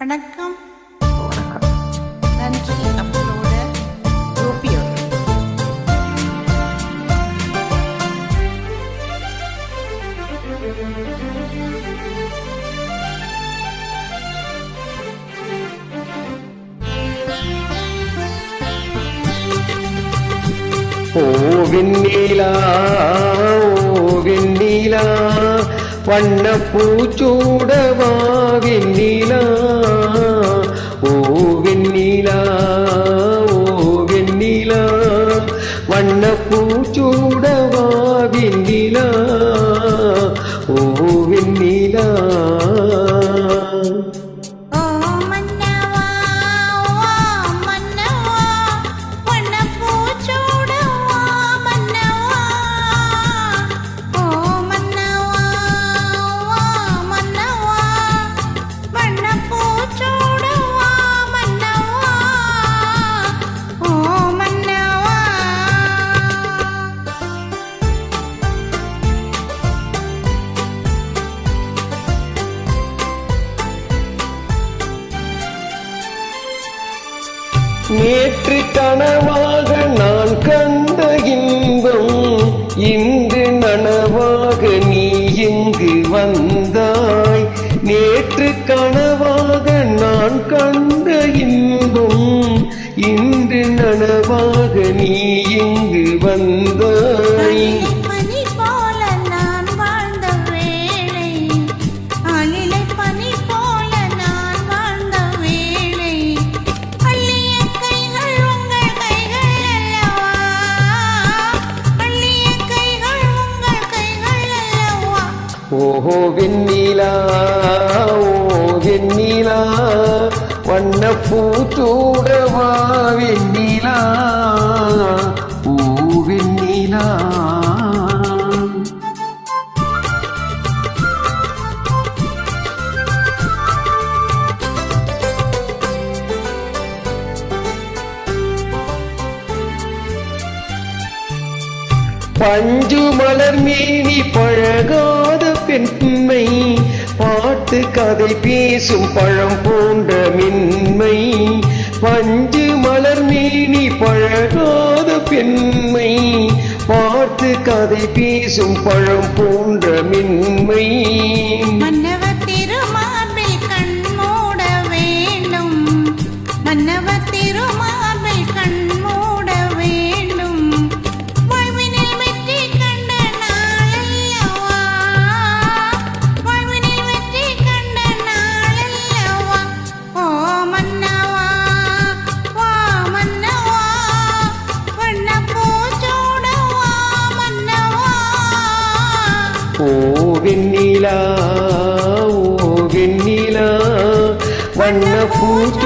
வணக்கம் நன்றி அப்பளோட கோபி அவர்கள் ஓ வெண்ணிலா ஓ நேற்று கனவாக நான் கண்ட இன்பம் இன்று நனவாக நீ இங்கு வந்தாய்? நேற்று கனவாக நான் கண்ட இன்பம் இன்று நனவாக நீ இங்கு வந்தாய்? ஓஹோ வெண்ணிலா ஓ வெண்ணிலா வண்ண பூச்சூடவா வெண்ணிலா ஓ வெண்ணிலா. பஞ்சு மலர் மீனி பழகாத பெண்மை பாட்டு கதை பேசும் பழம் போன்ற மின்மை. பஞ்சு மலர் மீனி பழகாத பெண்மை பாட்டு கதை பேசும் பழம் போன்ற மின்மை. மன்னவ திருமார்பில் கண் ஓ வெண்ணிலா ஓ வெண்ணிலா வண்ண பூஜை